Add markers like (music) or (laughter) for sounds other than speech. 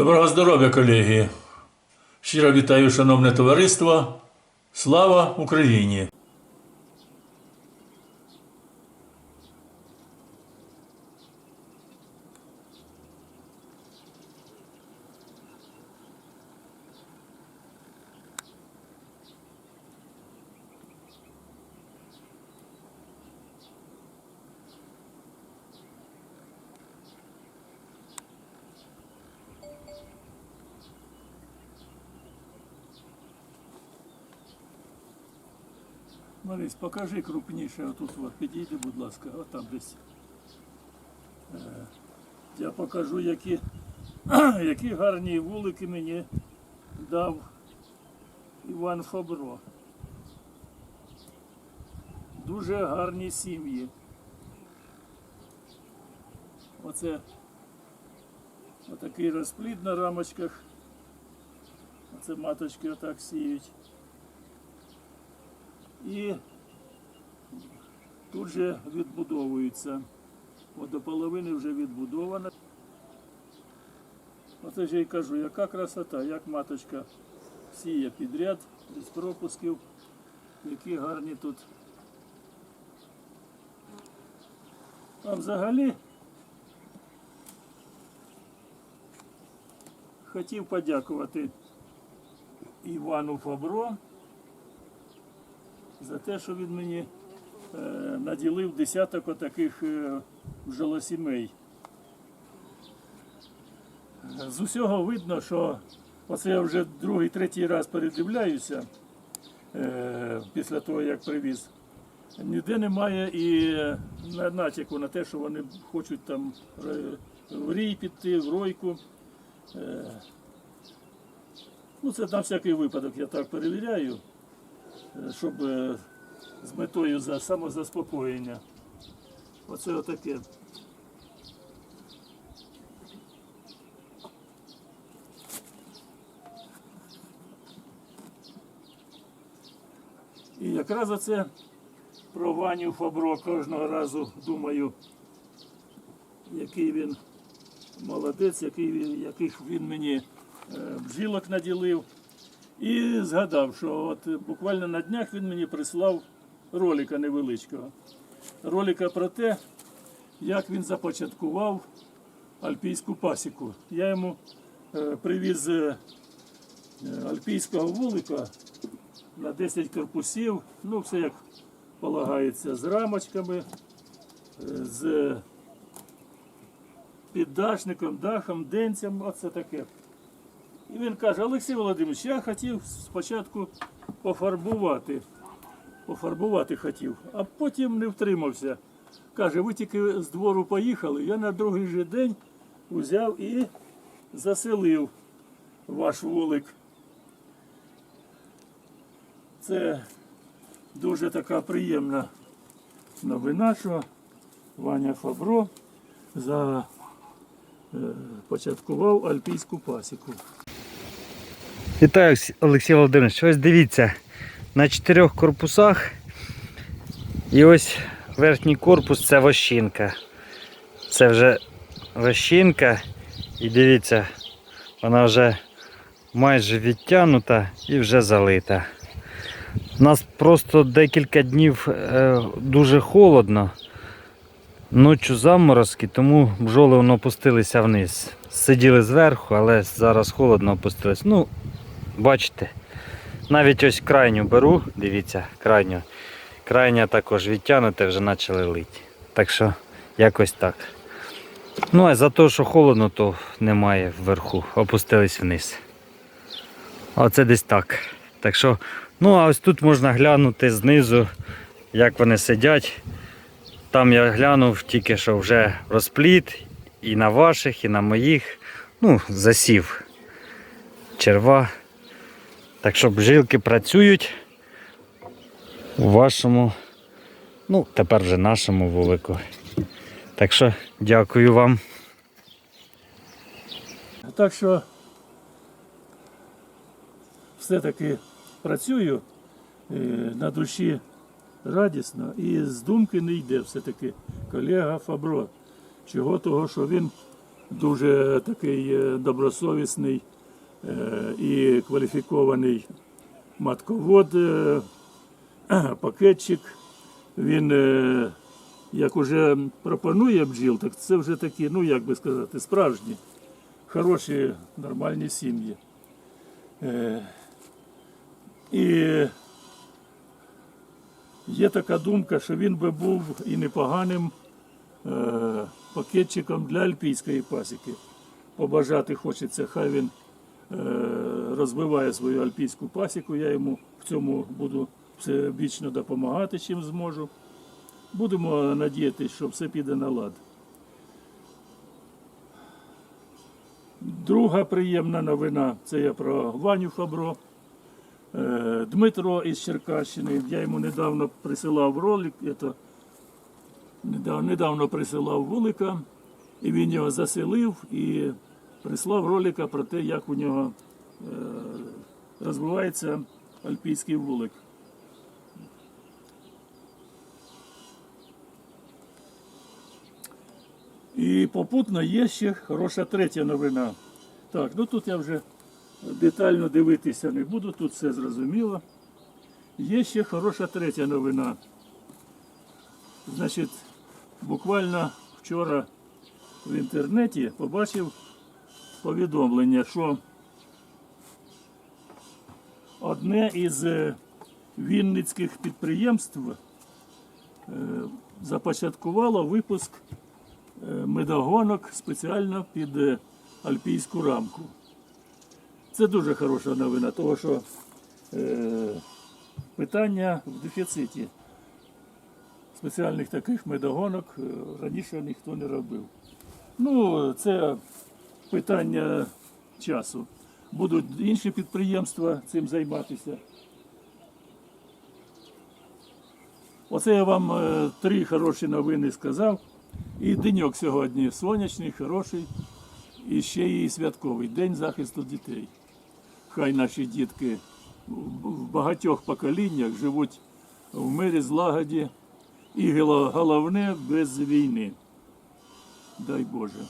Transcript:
Доброго здоров'я, колеги! Щиро вітаю, шановне товариство. Слава Україні! Марись, покажи крупніше отут. От, підійди, будь ласка, отам десь. Е, Я покажу, які, (clears throat) які гарні вулики мені дав Іван Фабро. Дуже гарні сім'ї. Оце отакий розплід на рамочках. Оце маточки отак сіють. І тут же відбудовуються. От до половини вже відбудована. Оце ж я й кажу, яка красота, як маточка сіє підряд, без пропусків, які гарні тут. А взагалі хотів подякувати Івану Фабро за те, що він мені е, наділив десяток отаких е, бджолосімей. З усього видно, що оце я вже другий, третій раз передивляюся е, після того, як привіз. Ніде немає і натяку на те, що вони хочуть там в рій піти, в ройку. Ну, це на всякий випадок я так перевіряю щоб е, з метою за самозаспокоєння. Оце отаке. І якраз оце про Ваню Фабро кожного разу думаю, який він молодець, який він, він мені е, бджілок наділив. І згадав, що от буквально на днях він мені прислав ролика невеличкого. Ролика про те, як він започаткував альпійську пасіку. Я йому е, привіз е, альпійського вулика на 10 корпусів, ну все як полагається, з рамочками, е, з піддашником, дахом, денцем, оце таке. І він каже, Олексій Володимирович, я хотів спочатку пофарбувати. Пофарбувати хотів, а потім не втримався. Каже, ви тільки з двору поїхали, я на другий же день взяв і заселив ваш вулик. Це дуже така приємна новина, що Ваня Фабро започаткував альпійську пасіку. Вітаю, Олексій Володимирович. Ось дивіться, на чотирьох корпусах. І ось верхній корпус це вощинка. Це вже вощинка. І дивіться, вона вже майже відтягнута і вже залита. У нас просто декілька днів е, дуже холодно. Ночі заморозки, тому бджоли воно опустилися вниз. Сиділи зверху, але зараз холодно опустились. Ну, Бачите, навіть ось крайню беру, дивіться, крайню. Крайня також відтягнута, вже почали лити. Так що якось так. Ну а за те, що холодно, то немає вверху, опустились вниз. Оце десь так. Так що, ну а ось тут можна глянути знизу, як вони сидять. Там я глянув тільки що вже розпліт і на ваших, і на моїх. Ну, засів черва. Так що бжилки працюють у вашому, ну, тепер вже нашому вулику. Так що дякую вам. Так що все-таки працюю е, на душі радісно і з думки не йде все-таки колега Фабро. Чого того, що він дуже такий е, добросовісний і кваліфікований матковод, е, (clears throat) пакетчик. Він, е, як уже пропонує бджіл, так це вже такі, ну як би сказати, справжні, хороші, нормальні сім'ї. Е, І є така думка, що він би був і непоганим е, пакетчиком для альпійської пасіки. Побажати хочеться, хай він е, розвиває свою альпійську пасіку. Я йому в цьому буду всебічно допомагати, чим зможу. Будемо надіятися, що все піде на лад. Друга приємна новина це я про Ваню Фабро. Е, Дмитро із Черкащини. Я йому недавно присилав ролик. Недавно, недавно присилав вулика, і він його заселив і прислав ролика про те, як у нього е, розвивається альпійський вулик. І попутно є ще хороша третя новина. Так, ну тут я вже детально дивитися не буду, тут все зрозуміло. Є ще хороша третя новина. Значить, буквально вчора в інтернеті побачив повідомлення, що одне із е, вінницьких підприємств е, започаткувало випуск е, медогонок спеціально під альпійську рамку. Це дуже хороша новина, тому що питання в дефіциті спеціальних таких медогонок раніше ніхто не робив. Ну, це питання часу. Будуть інші підприємства цим займатися. Оце я вам е, три хороші новини сказав. І деньок сьогодні сонячний, хороший, і ще і святковий День захисту дітей. Хай наші дітки в в багатьох поколіннях живуть в мирі, злагоді і головне без війни. Дай Боже.